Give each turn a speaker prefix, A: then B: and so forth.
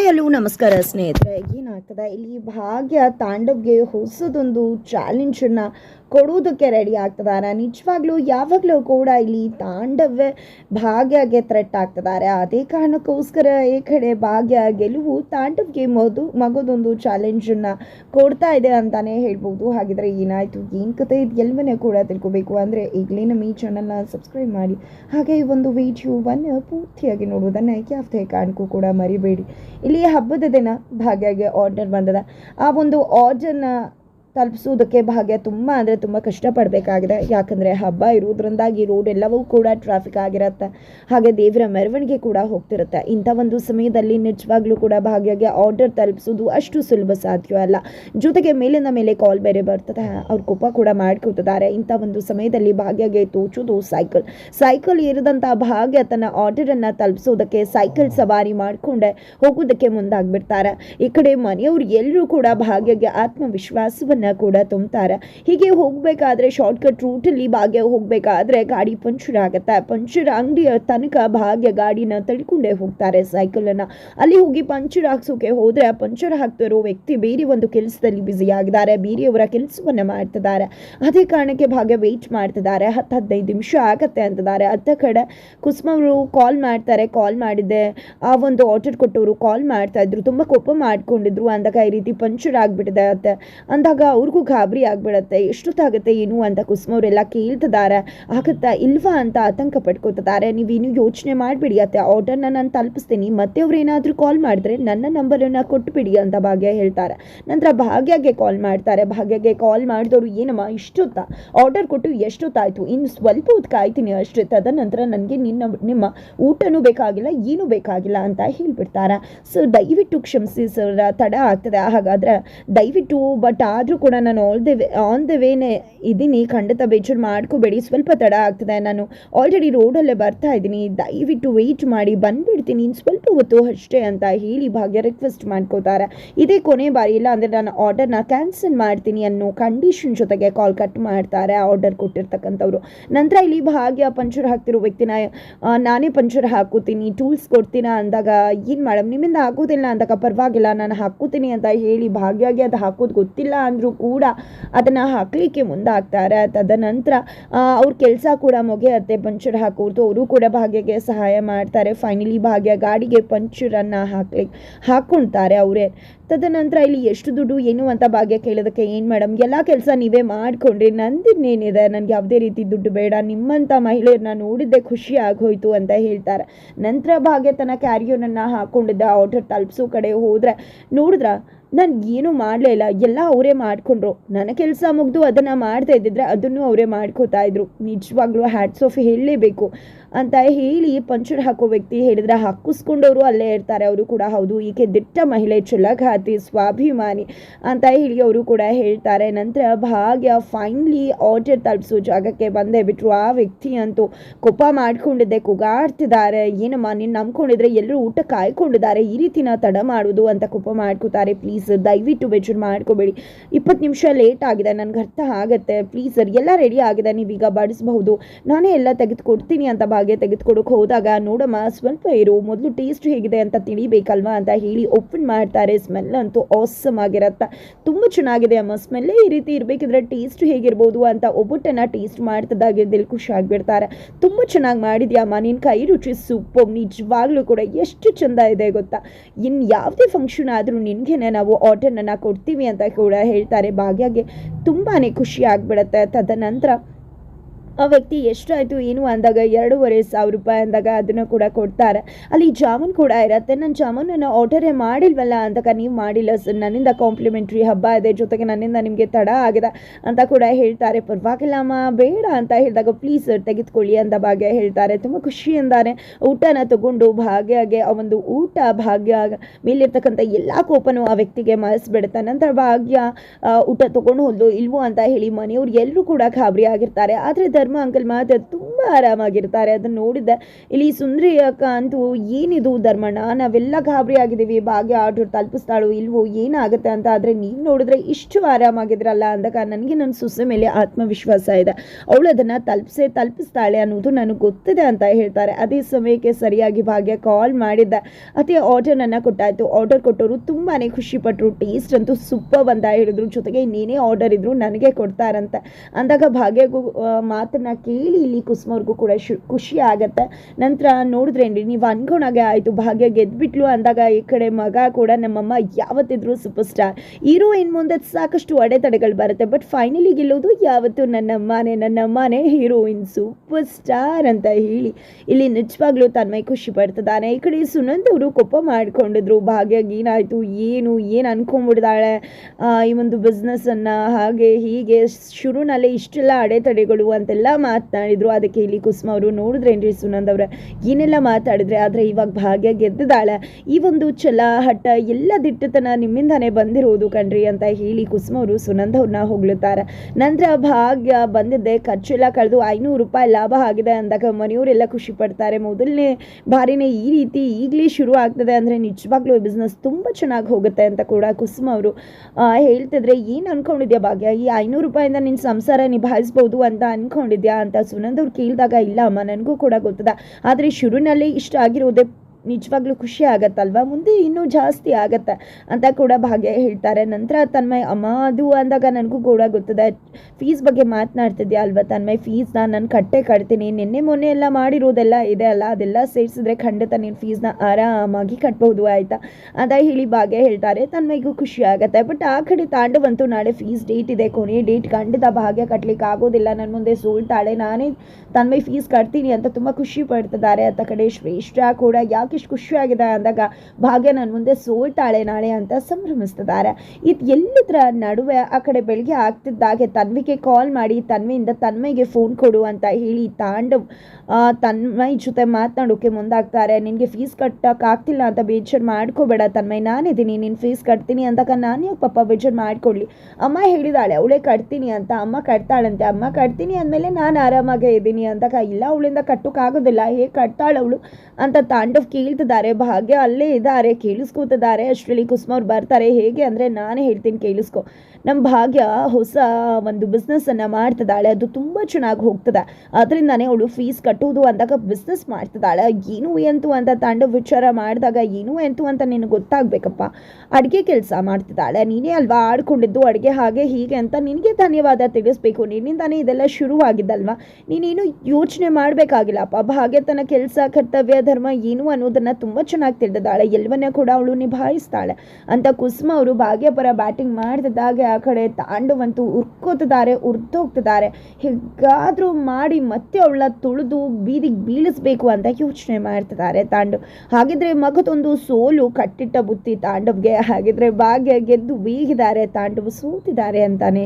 A: Hi, ಅಲ್ಲೂ ನಮಸ್ಕಾರ ಸ್ನೇಹಿತರೆ. ಏನಾಗ್ತದೆ? ಇಲ್ಲಿ ಭಾಗ್ಯ ತಾಂಡವ್ಗೆ ಹೊಸದೊಂದು ಚಾಲೆಂಜನ್ನು ಕೊಡುವುದಕ್ಕೆ ರೆಡಿ ಆಗ್ತದಾರ ನಿಜವಾಗ್ಲೂ ಯಾವಾಗಲೂ ಕೂಡ ಇಲ್ಲಿ ತಾಂಡವ್ಯ ಭಾಗ್ಯಗೆ ಥ್ರೆಟ್ ಆಗ್ತದಾರೆ. ಅದೇ ಕಾರಣಕ್ಕೋಸ್ಕರ ಈ ಕಡೆ ಭಾಗ್ಯ ಗೆಲುವು ತಾಂಡವ್ಗೆ ಮದು, ಮಗದೊಂದು ಚಾಲೆಂಜನ್ನು ಕೊಡ್ತಾ ಇದೆ ಅಂತಾನೆ ಹೇಳ್ಬೋದು. ಹಾಗಿದ್ರೆ ಏನಾಯಿತು? ಏನು ಕತೆ ಇದು? ಎಲ್ಲವನ್ನೇ ಕೂಡ ತಿಳ್ಕೊಬೇಕು. ಅಂದರೆ ಈಗಲೇ ನಮ್ಮ ಈ ಚಾನಲ್ನ ಸಬ್ಸ್ಕ್ರೈಬ್ ಮಾಡಿ. ಹಾಗೆ ಈ ಒಂದು ವಿಡಿಯೋವನ್ನು ಪೂರ್ತಿಯಾಗಿ ನೋಡುವುದನ್ನು ಯಾವುದೇ ಕಾರಣಕ್ಕೂ ಕೂಡ ಮರಿಬೇಡಿ. ಇಲ್ಲಿ ಹಬ್ಬದ ದಿನ ಭಾಗ್ಯಗೆ ಆರ್ಡರ್ ಬಂದದ. ಆ ಒಂದು ಆರ್ಡರ್ನ ತಲುಪಿಸೋದಕ್ಕೆ ಭಾಗ್ಯ ತುಂಬ ಅಂದರೆ ತುಂಬ ಕಷ್ಟಪಡಬೇಕಾಗಿದೆ. ಯಾಕಂದರೆ ಹಬ್ಬ ಇರೋದ್ರಿಂದಾಗಿ ರೋಡ್ ಎಲ್ಲವೂ ಕೂಡ ಟ್ರಾಫಿಕ್ ಆಗಿರುತ್ತೆ. ಹಾಗೆ ದೇವರ ಮೆರವಣಿಗೆ ಕೂಡ ಹೋಗ್ತಿರುತ್ತೆ. ಇಂಥ ಒಂದು ಸಮಯದಲ್ಲಿ ನಿಜವಾಗ್ಲೂ ಕೂಡ ಭಾಗ್ಯಗೆ ಆರ್ಡರ್ ತಲುಪಿಸೋದು ಅಷ್ಟು ಸುಲಭ ಸಾಧ್ಯವಲ್ಲ ಜೊತೆಗೆ ಮೇಲಿನ ಮೇಲೆ ಕಾಲ್ ಬೇರೆ ಬರ್ತದೆ. ಅವ್ರ ಕೋಪ ಕೂಡ ಮಾಡ್ಕೊತಿದ್ದಾರೆ ಇಂಥ ಒಂದು ಸಮಯದಲ್ಲಿ ಭಾಗ್ಯಗೆ ತೋಚೋದು ಸೈಕಲ್ ಸೈಕಲ್ ಇರದಂಥ ಭಾಗ್ಯ ತನ್ನ ಆರ್ಡರನ್ನು ತಲುಪಿಸೋದಕ್ಕೆ ಸೈಕಲ್ ಸವಾರಿ ಮಾಡಿಕೊಂಡೆ ಹೋಗೋದಕ್ಕೆ ಮುಂದಾಗ್ಬಿಡ್ತಾರೆ. ಈ ಕಡೆ ಮನೆಯವರು ಎಲ್ಲರೂ ಕೂಡ ಭಾಗ್ಯಗೆ ಆತ್ಮವಿಶ್ವಾಸವನ್ನು ಕೂಡ ತುಂಬ್ತಾರೆ. ಹೀಗೆ ಹೋಗಬೇಕಾದ್ರೆ ಶಾರ್ಟ್ಕಟ್ ರೂಟಲ್ಲಿ ಭಾಗ್ಯ ಹೋಗಬೇಕಾದ್ರೆ ಗಾಡಿ ಪಂಚರ್ ಆಗುತ್ತೆ. ಪಂಚರ್ ಅಂಗಡಿಯ ತನಕ ಭಾಗ್ಯ ಗಾಡಿನ ತಳ್ಕೊಂಡೇ ಹೋಗ್ತಾರೆ ಸೈಕಲನ್ನು ಅಲ್ಲಿ ಹೋಗಿ ಪಂಚರ್ ಹಾಕ್ಸೋಕೆ ಹೋದರೆ ಪಂಚರ್ ಹಾಕ್ತಿರೋ ವ್ಯಕ್ತಿ ಬೇರೆ ಒಂದು ಕೆಲಸದಲ್ಲಿ ಬ್ಯುಸಿ ಆಗಿದ್ದಾರೆ. ಬೇರೆಯವರ ಕೆಲಸವನ್ನ ಮಾಡ್ತಿದ್ದಾರೆ. ಅದೇ ಕಾರಣಕ್ಕೆ ಭಾಗ್ಯ ವೆಯ್ಟ್ ಮಾಡ್ತಿದ್ದಾರೆ. ಹತ್ತು ಹದಿನೈದು ನಿಮಿಷ ಆಗತ್ತೆ ಅಂತಿದ್ದಾರೆ ಅತ್ತ ಕಡೆ ಕುಸುಮವರು ಕಾಲ್ ಮಾಡ್ತಾರೆ. ಕಾಲ್ ಮಾಡಿದ್ದೆ. ಆ ಒಂದು ಆರ್ಡರ್ ಕೊಟ್ಟವರು ಕಾಲ್ ಮಾಡ್ತಾ ಇದ್ರು. ತುಂಬ ಕೋಪ ಮಾಡ್ಕೊಂಡಿದ್ರು. ಅಂದಾಗ ಈ ರೀತಿ ಪಂಚರ್ ಆಗಿಬಿಟ್ಟಿದೆ ಅತ್ತೆ ಅಂದಾಗ ಅವ್ರಿಗೂ ಗಾಬರಿ ಆಗ್ಬಿಡತ್ತೆ, ಎಷ್ಟೊತ್ತಾಗುತ್ತೆ ಏನು ಅಂತ ಕುಸುಮವರೆಲ್ಲ ಕೇಳ್ತಿದ್ದಾರೆ. ಆಗುತ್ತಾ ಇಲ್ವಾ ಅಂತ ಆತಂಕ ಪಡ್ಕೋತಿದ್ದಾರೆ ನೀವೇನು ಯೋಚನೆ ಮಾಡಬೇಡಿ ಅತ್ತೆ, ಆರ್ಡರ್ನ ನಾನು ತಲುಪಿಸ್ತೀನಿ. ಮತ್ತೆ ಏನಾದರೂ ಕಾಲ್ ಮಾಡಿದ್ರೆ ನನ್ನ ನಂಬರನ್ನು ಕೊಟ್ಟುಬಿಡಿ ಅಂತ ಭಾಗ್ಯ ಹೇಳ್ತಾರೆ. ನಂತರ ಭಾಗ್ಯಗೆ ಕಾಲ್ ಮಾಡ್ತಾರೆ. ಭಾಗ್ಯಗೆ ಕಾಲ್ ಮಾಡಿದವರು ಏನಮ್ಮ, ಇಷ್ಟೊತ್ತ? ಆರ್ಡರ್ ಕೊಟ್ಟು ಎಷ್ಟೊತ್ತಾಯಿತು? ಇನ್ನು ಸ್ವಲ್ಪ ಹೊತ್ತು ಕಾಯ್ತೀನಿ ಅಷ್ಟೇ. ತದನಂತರ ನನಗೆ ನಿನ್ನ, ನಿಮ್ಮ ಊಟನೂ ಬೇಕಾಗಿಲ್ಲ, ಏನೂ ಬೇಕಾಗಿಲ್ಲ ಅಂತ ಹೇಳ್ಬಿಡ್ತಾರೆ. ಸೊ ದಯವಿಟ್ಟು ಕ್ಷಮಿಸಿ ಸರ್, ತಡ ಆಗ್ತದೆ. ಹಾಗಾದರೆ ದಯವಿಟ್ಟು ಬಟ್ ಆದರೂ ಕೂಡ ನಾನು all the way on the ವೇನೆ ಇದ್ದೀನಿ. ಖಂಡಿತ ಬೇಜಾರು ಮಾಡ್ಕೋಬೇಡಿ. ಸ್ವಲ್ಪ ತಡ ಆಗ್ತದೆ ನಾನು. ಆಲ್ರೆಡಿ ರೋಡಲ್ಲೇ ಬರ್ತಾ ಇದ್ದೀನಿ. ದಯವಿಟ್ಟು ವೆಯ್ಟ್ ಮಾಡಿ. ಬಂದ್ಬಿಡ್ತೀನಿ. ಇನ್ನು ಸ್ವಲ್ಪ ಹೊತ್ತು ಅಷ್ಟೇ ಅಂತ ಹೇಳಿ ಭಾಗ್ಯ ರಿಕ್ವೆಸ್ಟ್ ಮಾಡ್ಕೋತಾರೆ. ಇದೇ ಕೊನೆ ಬಾರಿ ಇಲ್ಲ ಅಂದರೆ ನಾನು ಆರ್ಡರ್ನ ಕ್ಯಾನ್ಸಲ್ ಮಾಡ್ತೀನಿ ಅನ್ನೋ ಕಂಡೀಷನ್ ಜೊತೆಗೆ ಕಾಲ್ ಕಟ್ ಮಾಡ್ತಾರೆ ಆರ್ಡರ್ ಕೊಟ್ಟಿರ್ತಕ್ಕಂಥವ್ರು. ನಂತರ ಇಲ್ಲಿ ಭಾಗ್ಯ ಪಂಚರ್ ಹಾಕ್ತಿರೋ ವ್ಯಕ್ತಿನ ನಾನೇ ಪಂಚರ್ ಹಾಕೋತೀನಿ ಟೂಲ್ಸ್ ಕೊಡ್ತೀನ ಅಂದಾಗ, ಏನು ಮಾಡಮ್ ನಿಮ್ಮಿಂದ ಹಾಕೋದಿಲ್ಲ ಅಂದಾಗ, ಪರವಾಗಿಲ್ಲ, ನಾನು ಹಾಕೋತೀನಿ ಅಂತ ಹೇಳಿ ಭಾಗ್ಯಾಗಿ ಅದು ಹಾಕೋದು ಗೊತ್ತಿಲ್ಲ ಅಂದರೂ ಕೂಡ ಅದನ್ನು ಹಾಕಲಿಕ್ಕೆ ಮುಂದಾಗ್ತಾರೆ. ತದನಂತರ ಅವ್ರ ಕೆಲಸ ಕೂಡ ಮುಗಿಯತ್ತೆ. ಪಂಚರ್ ಹಾಕೋದು ಅವರು ಕೂಡ ಭಾಗ್ಯಗೆ ಸಹಾಯ ಮಾಡ್ತಾರೆ. ಫೈನಲಿ ಭಾಗ್ಯ ಗಾಡಿಗೆ ಪಂಚರನ್ನು ಹಾಕಲಿ ಹಾಕೊಳ್ತಾರೆ ಅವರೇ. ತದನಂತರ ಇಲ್ಲಿ ಎಷ್ಟು ದುಡ್ಡು, ಏನು ಅಂತ ಭಾಗ್ಯ ಕೇಳೋದಕ್ಕೆ ಏನು ಮೇಡಮ್? ಎಲ್ಲ ಕೆಲಸ ನೀವೇ ಮಾಡಿಕೊಂಡ್ರಿ. ನಂದಿನ್ನೇನಿದೆ? ನನಗೆ ಯಾವುದೇ ರೀತಿ ದುಡ್ಡು ಬೇಡ. ನಿಮ್ಮಂಥ ಮಹಿಳೆಯರನ್ನ ನೋಡಿದ್ದೆ ಖುಷಿ ಆಗೋಯ್ತು ಅಂತ ಹೇಳ್ತಾರೆ. ನಂತರ ಭಾಗ್ಯ ತನ್ನ ಕ್ಯಾರಿಯೋನನ್ನು ಹಾಕ್ಕೊಂಡಿದ್ದ ಆರ್ಡರ್ ತಲುಪಿಸೋ ಕಡೆ ಹೋದರೆ ನೋಡಿದ್ರ? ನಾನು ಏನೂ ಮಾಡಲೇ ಇಲ್ಲ. ಎಲ್ಲ ಅವರೇ ಮಾಡಿಕೊಂಡ್ರು. ನನ್ನ ಕೆಲಸ ಮುಗಿದು ಅದನ್ನು ಮಾಡ್ತಾ ಇದ್ದಿದ್ರೆ ಅದನ್ನು ಅವರೇ ಮಾಡ್ಕೋತಾ ಇದ್ರು. ನಿಜವಾಗ್ಲೂ ಹ್ಯಾಟ್ಸ್ ಆಫ್ ಹೇಳಲೇಬೇಕು. ಅಂತ ಹೇಳಿ ಪಂಚರ್ ಹಾಕೋ ವ್ಯಕ್ತಿ ಹೇಳಿದ್ರೆ ಹಾಕಿಸ್ಕೊಂಡವರು ಅಲ್ಲೇ ಇರ್ತಾರೆ. ಅವರು ಕೂಡ ಹೌದು, ಈಕೆ ದಿಟ್ಟ ಮಹಿಳೆ, ಛಲಘಾತಿ, ಸ್ವಾಭಿಮಾನಿ ಅಂತ ಹೇಳಿ ಅವರು ಕೂಡ ಹೇಳ್ತಾರೆ. ನಂತರ ಭಾಗ್ಯ ಫೈನ್ಲಿ ಆರ್ಡರ್ ತಲುಪಿಸೋ ಜಾಗಕ್ಕೆ ಬಂದೇ ಬಿಟ್ಟರು ಆ ವ್ಯಕ್ತಿ ಅಂತೂ ಕೋಪ ಮಾಡ್ಕೊಂಡಿದ್ದೆ, ಕೂಗಾಡ್ತಿದ್ದಾರೆ. ಏನಮ್ಮ, ನೀನು ನಂಬ್ಕೊಂಡಿದ್ರೆ ಎಲ್ಲರೂ ಊಟ ಕಾಯ್ಕೊಂಡಿದ್ದಾರೆ. ಈ ರೀತಿ ನಾ ತಡ ಮಾಡೋದು ಅಂತ ಕೋಪ ಮಾಡ್ಕೋತಾರೆ. ಪ್ಲೀಸ್ ದಯವಿಟ್ಟು ಬೇಜಾರು ಮಾಡ್ಕೋಬೇಡಿ. ಇಪ್ಪತ್ತು ನಿಮಿಷ ಲೇಟ್ ಆಗಿದೆ, ನನಗೆ ಅರ್ಥ ಆಗುತ್ತೆ. ಪ್ಲೀಸ್ ಸರ್ ಎಲ್ಲ ರೆಡಿ ಆಗಿದೆ, ನೀವೀಗ ಬಡಿಸ್ಬಹುದು. ನಾನೇ ಎಲ್ಲ ತೆಗೆದುಕೊಡ್ತೀನಿ ಅಂತ ಭಾಗ್ಯ ತೆಗೆದುಕೊಡೋಕೆ ಹೋದಾಗ, ನೋಡಮ್ಮ, ಸ್ವಲ್ಪ ಇರು, ಮೊದಲು ಟೇಸ್ಟ್ ಹೇಗಿದೆ ಅಂತ ತಿಳಿಬೇಕಲ್ವಾ ಅಂತ ಹೇಳಿ ಓಪನ್ ಮಾಡ್ತಾರೆ. ಸ್ಮೆಲ್ ಅಂತೂ ಆಸಮ್ ಆಗಿರತ್ತ. ತುಂಬ ಚೆನ್ನಾಗಿದೆ ಅಮ್ಮ ಸ್ಮೆಲ್ಲೇ ಈ ರೀತಿ ಇರಬೇಕಿದ್ರೆ ಟೇಸ್ಟ್ ಹೇಗಿರ್ಬೋದು ಅಂತ ಒಬ್ಬಟ್ಟನ್ನು ಟೇಸ್ಟ್ ಮಾಡ್ತಿದ್ದಾಗಿದ್ದಲ್ಲಿ ಖುಷಿ ಆಗಿಬಿಡ್ತಾರೆ. ತುಂಬ ಚೆನ್ನಾಗಿ ಮಾಡಿದ್ಯಾಮ್ಮ ನಿನ್ನ ಕೈ ರುಚಿ ಸೂಪರ್ ನಿಜವಾಗ್ಲೂ ಕೂಡ ಎಷ್ಟು ಚಂದ ಇದೆ ಗೊತ್ತಾ? ಇನ್ನು ಯಾವುದೇ ಫಂಕ್ಷನ್ ಆದರೂ ನಿನಗೇನೆ ನಾವು ಆರ್ಡರ್ನನ್ನು ಕೊಡ್ತೀವಿ ಅಂತ ಕೂಡ ಹೇಳ್ತಾರೆ. ಭಾಗ್ಯಗೆ ತುಂಬಾ ಖುಷಿ ಆಗಿಬಿಡುತ್ತೆ. ತದನಂತರ ಆ ವ್ಯಕ್ತಿ ಎಷ್ಟಾಯಿತು ಏನು ಅಂದಾಗ ಎರಡೂವರೆ ಸಾವಿರ ರೂಪಾಯಿ ಅಂದಾಗ ಅದನ್ನು ಕೂಡ ಕೊಡ್ತಾರೆ. ಅಲ್ಲಿ ಜಾಮೂನ್ ಕೂಡ ಇರುತ್ತೆ. ನನ್ನ ಜಾಮೂನನ್ನು ಆರ್ಡರೇ ಮಾಡಿಲ್ವಲ್ಲ ಅಂದಾಗ ನೀವು ಮಾಡಿಲ್ಲ ಸರ್. ನನ್ನಿಂದ ಕಾಂಪ್ಲಿಮೆಂಟ್ರಿ ಹಬ್ಬ ಇದೆ. ಜೊತೆಗೆ ನನ್ನಿಂದ ನಿಮಗೆ ತಡ ಆಗಿದೆ ಅಂತ ಕೂಡ ಹೇಳ್ತಾರೆ. ಪರವಾಗಿಲ್ಲಮ್ಮ ಬೇಡ ಅಂತ ಹೇಳಿದಾಗ ಪ್ಲೀಸ್ ಸರ್ ತೆಗೆದುಕೊಳ್ಳಿ ಅಂತ ಭಾಗ್ಯ ಹೇಳ್ತಾರೆ. ತುಂಬ ಖುಷಿಯಿಂದಾನೆ ಊಟನ ತಗೊಂಡು ಭಾಗ್ಯಗೆ ಆ ಒಂದು ಊಟ ಭಾಗ್ಯ ಮೇಲಿರ್ತಕ್ಕಂಥ ಎಲ್ಲ ಕೋಪನೂ ಆ ವ್ಯಕ್ತಿಗೆ ಮರೆಸ್ಬಿಡುತ್ತೆ. ನಂತರ ಭಾಗ್ಯ ಊಟ ತಗೊಂಡು ಹೋದ್ಲು ಇಲ್ವೋ ಅಂತ ಹೇಳಿ ಮನೆಯವ್ರು ಎಲ್ಲರೂ ಕೂಡ ಗಾಬರಿ ಆಗಿರ್ತಾರೆ. ಆದರೆ ಧರ್ಮ ಧರ್ಮ ಅಂಕಲ್ ಮಾತ್ರ ತುಂಬ ಆರಾಮಾಗಿರ್ತಾರೆ. ಅದನ್ನು ನೋಡಿದ್ದೆ. ಇಲ್ಲಿ ಸುಂದರಿ ಅಕ್ಕ ಅಂತೂ ಏನಿದು ಧರ್ಮಣ್ಣ ನಾವೆಲ್ಲ ಗಾಬರಿ ಆಗಿದ್ದೀವಿ. ಭಾಗ್ಯ ಆರ್ಡರ್ ತಲುಪಿಸ್ತಾಳು. ಇಲ್ವೋ ಏನಾಗುತ್ತೆ ಅಂತ ಆದರೆ ನೀವು ನೋಡಿದ್ರೆ ಇಷ್ಟು ಆರಾಮಾಗಿದ್ರಲ್ಲ ಅಂದಾಗ ನನಗೆ ನನ್ನ ಸೊಸೆ ಮೇಲೆ ಆತ್ಮವಿಶ್ವಾಸ ಇದೆ. ಅವಳು ಅದನ್ನು ತಲುಪಿಸೇ ತಲುಪಿಸ್ತಾಳೆ ಅನ್ನೋದು ನನಗೆ ಗೊತ್ತಿದೆ ಅಂತ ಹೇಳ್ತಾರೆ. ಅದೇ ಸಮಯಕ್ಕೆ ಸರಿಯಾಗಿ ಭಾಗ್ಯ ಕಾಲ್ ಮಾಡಿದ್ದೆ. ಅದೇ ಆರ್ಡರ್ನನ್ನು ಕೊಟ್ಟಾಯಿತು. ಆರ್ಡರ್ ಕೊಟ್ಟವರು ತುಂಬಾ ಖುಷಿಪಟ್ಟರು ಟೇಸ್ಟ್ ಅಂತೂ ಸೂಪರ್ ಅಂತ ಹೇಳಿದ್ರು. ಜೊತೆಗೆ ಇನ್ನೇನೇ ಆರ್ಡರ್ ಇದ್ರು ನನಗೆ ಕೊಡ್ತಾರಂತೆ. ಅಂದಾಗ ಭಾಗ್ಯಗೂ ಆ, ಮಾತನ್ನ ಕೇಳಿ ಇಲ್ಲಿ ಕುಸುಮವ್ರಿಗೂ ಕೂಡ ಶು, ಖುಷಿ ಆಗತ್ತೆ. ನಂತರ ನೋಡಿದ್ರೆ ನೀವು ಅನ್ಕೊಂಡಾಗೆ ಆಯಿತು, ಭಾಗ್ಯ ಗೆದ್ಬಿಟ್ಲು ಅಂದಾಗ ಈ ಕಡೆ ಮಗ ಕೂಡ ನಮ್ಮಮ್ಮ ಯಾವತ್ತಿದ್ರು ಸೂಪರ್ ಸ್ಟಾರ್ ಹೀರೋಯಿನ್ ಮುಂದೆ ಸಾಕಷ್ಟು ಅಡೆತಡೆಗಳು ಬರುತ್ತೆ ಬಟ್ ಫೈನಲಿ ಗೆಲ್ಲೋದು ಯಾವತ್ತು ನನ್ನಮ್ಮನೇ ನನ್ನಮ್ಮನೇ ಹೀರೋಯಿನ್ ಸೂಪರ್ ಸ್ಟಾರ್ ಅಂತ ಹೇಳಿ. ಇಲ್ಲಿ ನಿಜವಾಗ್ಲೂ ತನ್ಮೈ ಖುಷಿ ಪಡ್ತಿದ್ದಾನೆ. ಈ ಕಡೆ ಸುನಂದ್ ಅವರು ಕೋಪ ಮಾಡ್ಕೊಂಡಿದ್ರು, ಭಾಗ್ಯ ಏನಾಯಿತು ಏನು ಏನು ಅನ್ಕೊಂಡ್ಬಿಡ್ದಾಳೆ? ಈ ಒಂದು ಬಿಸ್ನೆಸ್ಸನ್ನು ಹಾಗೆ ಹೀಗೆ ಶುರುನಲ್ಲೇ ಇಷ್ಟೆಲ್ಲ ಅಡೆತಡೆಗಳು ಅಂತೆಲ್ಲ ಮಾತನಾಡಿದ್ರು. ಅದಕ್ಕೆ ಇಲ್ಲಿ ಕುಸುಮ ಅವರು ನೋಡಿದ್ರೇನ್ರಿ ಸುನಂದ್ ಅವರ? ಏನೆಲ್ಲ ಮಾತಾಡಿದ್ರೆ? ಆದರೆ ಇವಾಗ ಭಾಗ್ಯ ಗೆದ್ದಿದ್ದಾಳೆ. ಈ ಒಂದು ಛಲ ಹಠ ಎಲ್ಲ ದಿಟ್ಟತನ ನಿಮ್ಮಿಂದಾನೇ ಬಂದಿರೋದು ಕಣ್ರಿ ಅಂತ ಹೇಳಿ ಕುಸುಮ ಅವರು ಸುನಂದ್ ಅವ್ರನ್ನ ಹೊಗಳುತ್ತಾರೆ ನಂತರ ಭಾಗ್ಯ ಬಂದಿದ್ದೆ ಖರ್ಚೆಲ್ಲ ಕಳೆದು ಐನೂರು ರೂಪಾಯಿ ಲಾಭ ಆಗಿದೆ ಅಂದಾಗ ಮನೆಯವರೆಲ್ಲ ಖುಷಿ ಪಡ್ತಾರೆ. ಮೊದಲನೇ ಬಾರಿನೇ ಈ ರೀತಿ ಈಗಲೇ ಶುರು ಆಗ್ತದೆ ಅಂದರೆ ನಿಜವಾಗ್ಲೂ ಬಿಸ್ನೆಸ್ ತುಂಬ ಚೆನ್ನಾಗಿ ಹೋಗುತ್ತೆ ಅಂತ ಕೂಡ ಕುಸುಮ ಅವರು ಹೇಳ್ತಿದ್ರೆ, ಏನು ಅನ್ಕೊಂಡಿದ್ಯಾ ಭಾಗ್ಯ? ಈ ಐನೂರು ರೂಪಾಯಿಂದ ನಿನ್ನ ಸಂಸಾರ ನಿಭಾಯಿಸ್ಬೋದು ಅಂತ ಅನ್ಕೊಂಡಿದ್ಯಾ ಅಂತ ಸುನಂದ್ ಅವ್ರು ಕೇಳಿದಾಗ ಇಲ್ಲ ಅಮ್ಮ ನನಗೂ ಕೂಡ ಗೊತ್ತದ. ಆದರೆ ಶುರುವಿನಲ್ಲಿ ಇಷ್ಟ ಆಗಿರೋದೇ ನಿಜವಾಗ್ಲೂ ಖುಷಿ ಆಗತ್ತಲ್ವ? ಮುಂದೆ ಇನ್ನೂ ಜಾಸ್ತಿ ಆಗತ್ತೆ ಅಂತ ಕೂಡ ಭಾಗ್ಯ ಹೇಳ್ತಾರೆ. ನಂತರ ತನ್ಮಯ್, ಅಮ್ಮ, ಅದು ಅಂದಾಗ ನನಗೂ ಕೂಡ ಗೊತ್ತದೆ. ಫೀಸ್ ಬಗ್ಗೆ ಮಾತನಾಡ್ತಿದ್ಯಾ ಅಲ್ವಾ ತನ್ಮಯ್? ಫೀಸ್ನ ನಾನು ಕಟ್ಟೆ ಕಟ್ತೀನಿ. ನಿನ್ನೆ ಮೊನ್ನೆ ಎಲ್ಲ ಮಾಡಿರೋದೆಲ್ಲ ಇದೆ ಅಲ್ಲ? ಅದೆಲ್ಲ ಸೇರಿಸಿದ್ರೆ ಖಂಡಿತ ನೀನು ಫೀಸ್ನ ಆರಾಮಾಗಿ ಕಟ್ಬೋದು, ಆಯಿತಾ? ಅಂತ ಹೇಳಿ ಭಾಗ್ಯ ಹೇಳ್ತಾರೆ. ತನ್ಮಯ್ಗೂ ಖುಷಿ ಆಗುತ್ತೆ. ಬಟ್ ಆ ಕಡೆ ತಾಂಡವಂತೂ ನಾಳೆ ಫೀಸ್ ಡೇಟ್ ಇದೆ. ಕೊನೆ ಡೇಟ್ ಖಂಡಿತ ಭಾಗ್ಯ ಕಟ್ಲಿಕ್ಕೆ ಆಗೋದಿಲ್ಲ. ನನ್ನ ಮುಂದೆ ಸೋಲ್ತಾಳೆ. ನಾನೇ ತನ್ಮಯ್ ಫೀಸ್ ಕಟ್ತೀನಿ ಅಂತ ತುಂಬ ಖುಷಿ ಪಡ್ತಿದ್ದಾರೆ. ಅಂತ ಕಡೆ ಶ್ರೇಷ್ಠ ಕೂಡ ಯಾಕೆ ಇಷ್ಟು ಖುಷಿಯಾಗಿದೆ ಅಂದಾಗ ಭಾಗ್ಯ ನನ್ನ ಮುಂದೆ ಸೋಲ್ತಾಳೆ ನಾಳೆ ಅಂತ ಸಂಭ್ರಮಿಸ್ತಿದ್ದಾರೆ. ಇದು ಎಲ್ಲಿದ್ರ ನಡುವೆ ಆ ಕಡೆ ಬೆಳಿಗ್ಗೆ ಆಗ್ತಿದ್ದಾಗೆ ತನ್ವಿಗೆ ಕಾಲ್ ಮಾಡಿ, ತನ್ವಿಯಿಂದ ತನ್ಮಯ್ಗೆ ಫೋನ್ ಕೊಡು ಅಂತ ಹೇಳಿ ತಾಂಡವ್ ತನ್ಮೈ ತನ್ಮಯ್ ಜೊತೆ ಮಾತನಾಡೋಕೆ ಮುಂದಾಗ್ತಾರೆ. ನಿನಗೆ ಫೀಸ್ ಕಟ್ಟಕ್ಕೆ ಆಗ್ತಿಲ್ಲ ಅಂತ ಬೇಜಾರು ಮಾಡ್ಕೋಬೇಡ ತನ್ಮಯ್, ನಾನಿದ್ದೀನಿ, ನೀನು ಫೀಸ್ ಕಟ್ತೀನಿ ಅಂದಾಗ ನಾನು ಯಾಕೆ ಪಾಪ ಬೇಜಾರು ಮಾಡ್ಕೊಳ್ಳಿ? ಅಮ್ಮ ಹೇಳಿದಾಳೆ, ಅವಳೇ ಕಟ್ತೀನಿ ಅಂತ, ಅಮ್ಮ ಕಟ್ತಾಳಂತೆ, ಅಮ್ಮ ಕಟ್ತೀನಿ ಅಂದಮೇಲೆ ನಾನು ಆರಾಮಾಗೇ ಇದ್ದೀನಿ ಅಂದಾಗ, ಇಲ್ಲ, ಅವಳಿಂದ ಕಟ್ಟೋಕ್ಕಾಗೋದಿಲ್ಲ ಹೇಗೆ ಕಟ್ತಾಳೆ ಅವಳು? ಅಂತ ತಾಂಡವ್ ಕೇಳ್ತಿದ್ದಾರೆ, ಭಾಗ್ಯ ಅಲ್ಲೇ ಇದ್ದಾರೆ, ಕೇಳಿಸ್ಕೊತಿದ್ದಾರೆ. ಅಷ್ಟರಲ್ಲಿ ಕುಸುಮ ಅವ್ರು ಬರ್ತಾರೆ. ಹೇಗೆ ಅಂದರೆ ನಾನೇ ಹೇಳ್ತೀನಿ ಕೇಳಿಸ್ಕೊ. ನಮ್ಮ ಭಾಗ್ಯ ಹೊಸ ಒಂದು ಬಿಸ್ನೆಸ್ಸನ್ನು ಮಾಡ್ತಿದ್ದಾಳೆ. ಅದು ತುಂಬ ಚೆನ್ನಾಗಿ ಹೋಗ್ತದೆ. ಅದರಿಂದನೇ ಅವಳು ಫೀಸ್ ಕಟ್ಟೋದು ಅಂದಾಗ ಬಿಸ್ನೆಸ್ ಮಾಡ್ತಿದ್ದಾಳೆ. ಏನು ಎಂತು ಅಂತ ತಂಡ ವಿಚಾರ ಮಾಡಿದಾಗ ಏನು ಎಂತು ಅಂತ ನಿನಗೆ ಗೊತ್ತಾಗಬೇಕಪ್ಪ. ಅಡುಗೆ ಕೆಲಸ ಮಾಡ್ತಿದ್ದಾಳೆ. ನೀನೇ ಅಲ್ವಾ ಆಡ್ಕೊಂಡಿದ್ದು? ಅಡುಗೆ ಹಾಗೆ ಹೀಗೆ ಅಂತ ನಿನಗೆ ಧನ್ಯವಾದ ತಿಳಿಸ್ಬೇಕು. ನಿನ್ನಿಂದನೇ ಇದೆಲ್ಲ ಶುರುವಾಗಿದ್ದಲ್ವಾ? ನೀನೇನು ಯೋಚನೆ ಮಾಡಬೇಕಾಗಿಲ್ಲಪ್ಪ. ಭಾಗ್ಯ ತನ್ನ ಕೆಲಸ, ಕರ್ತವ್ಯ, ಧರ್ಮ ಏನು ಅನ್ನೋದನ್ನು ತುಂಬ ಚೆನ್ನಾಗಿ ತಿಳಿದಿದ್ದಾಳೆ. ಎಲ್ಲವನ್ನ ಕೂಡ ಅವಳು ನಿಭಾಯಿಸ್ತಾಳೆ. ಅಂತ ಕುಸುಮ ಅವರು ಭಾಗ್ಯಪರ ಬ್ಯಾಟಿಂಗ್ ಮಾಡ್ತಿದ್ದಾಗೆ, ಆ ಕಡೆ ತಾಂಡವಂತೂ ಉರ್ಕೋತಿದ್ದಾರೆ, ಉರ್ದೋಗ್ತಿದ್ದಾರೆ. ಹೇಗಾದರೂ ಮಾಡಿ ಮತ್ತೆ ಅವಳ ತುಳಿದು ಬೀದಿಗೆ ಬೀಳಿಸ್ಬೇಕು ಅಂತ ಯೋಚನೆ ಮಾಡ್ತಿದ್ದಾರೆ ತಾಂಡು. ಹಾಗಿದ್ರೆ ಮಗದೊಂದು ಸೋಲು ಕಟ್ಟಿಟ್ಟ ಬುತ್ತಿ ತಾಂಡವ್ಗೆ. ಹಾಗಿದ್ರೆ ಭಾಗ್ಯ ಗೆದ್ದು ಬೀಗಿದ್ದಾರೆ, ತಾಂಡವ್ ಸೋತಿದ್ದಾರೆ ಅಂತಾನೆ